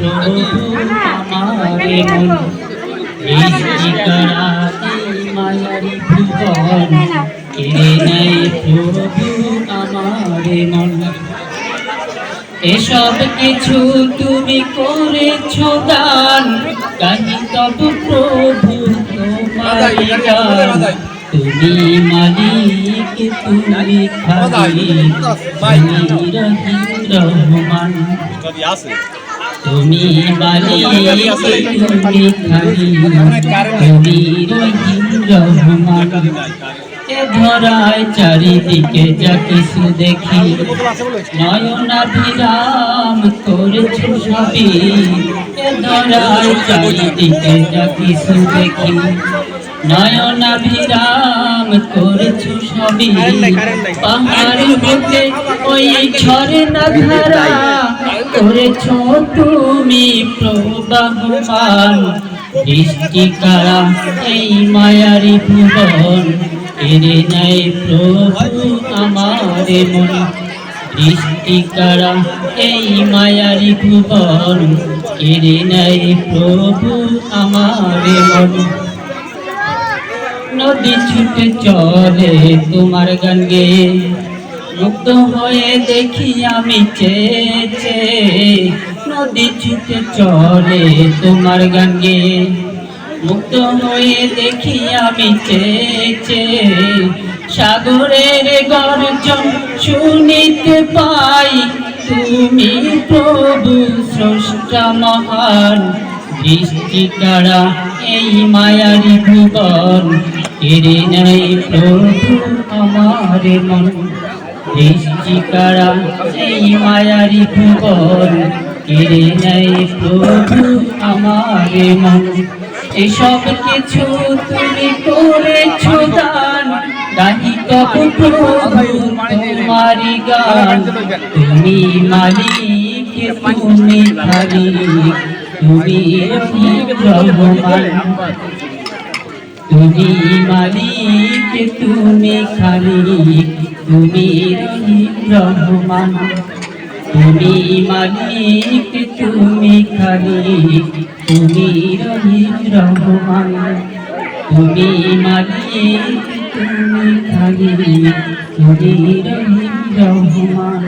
প্রভু আমারে মন। সৃষ্টি প্রভু আমারে মন। এসব কিছু তুমি করেছ দান। কাহি তব প্রভু তোমার তুমি মালিক তুমি তুমি রহমান। তুমি মালিক তুমি তুমি রহিম রহমান। এ ধরায় চারিদিকে যা কিছু দেখি। নয়নাভিরাম করেছ সবই। এ ধরায় চারিদিকে যা কিছু দেখি। নয়নাভিরাম করেছ সবই। পাহাড় বুকে ওই ঝরে না ধারা করেছ তুমি প্রবাহমান। সৃষ্টিকারা এই মায়ারি ভুবন, এরে নাই প্রভু আমারে মন। সৃষ্টিকারা এই মায়ারি ভুবন, এরে নাই প্রভু আমারে মন। নদী ছুটে চলে তোমার গান গেয়ে মুক্ত হয়ে দেখি আমি চেয়েছে। নদী ছুটে চলে তোমার গান গেয়ে মুক্ত হয়ে দেখি আমি চেয়েছে। সাগরের গর্জন শুনিতে পাই, তুমি প্রভু স্রষ্টা মহান। সৃষ্টিকারা এই মায়ারি ভুবন কেড়ে নেই প্রভু আমার মন। সৃষ্টিকারা এই মায়ারি ভুবন। কেড়ে নেই প্রভু আমার মন। এসব কিছু তুমি করেছ দান। গাহি কব তোমারি গান। তুমি মালিক তুমি খালিক তুমি রহমান। তুমি মালিক, তুমি খালিক, তুমি রহমান। তুমি মালিক, তুমি খালিক, তুমি রহমান। তুমি মালিক, তুমি খালিক, তুমি রহমান।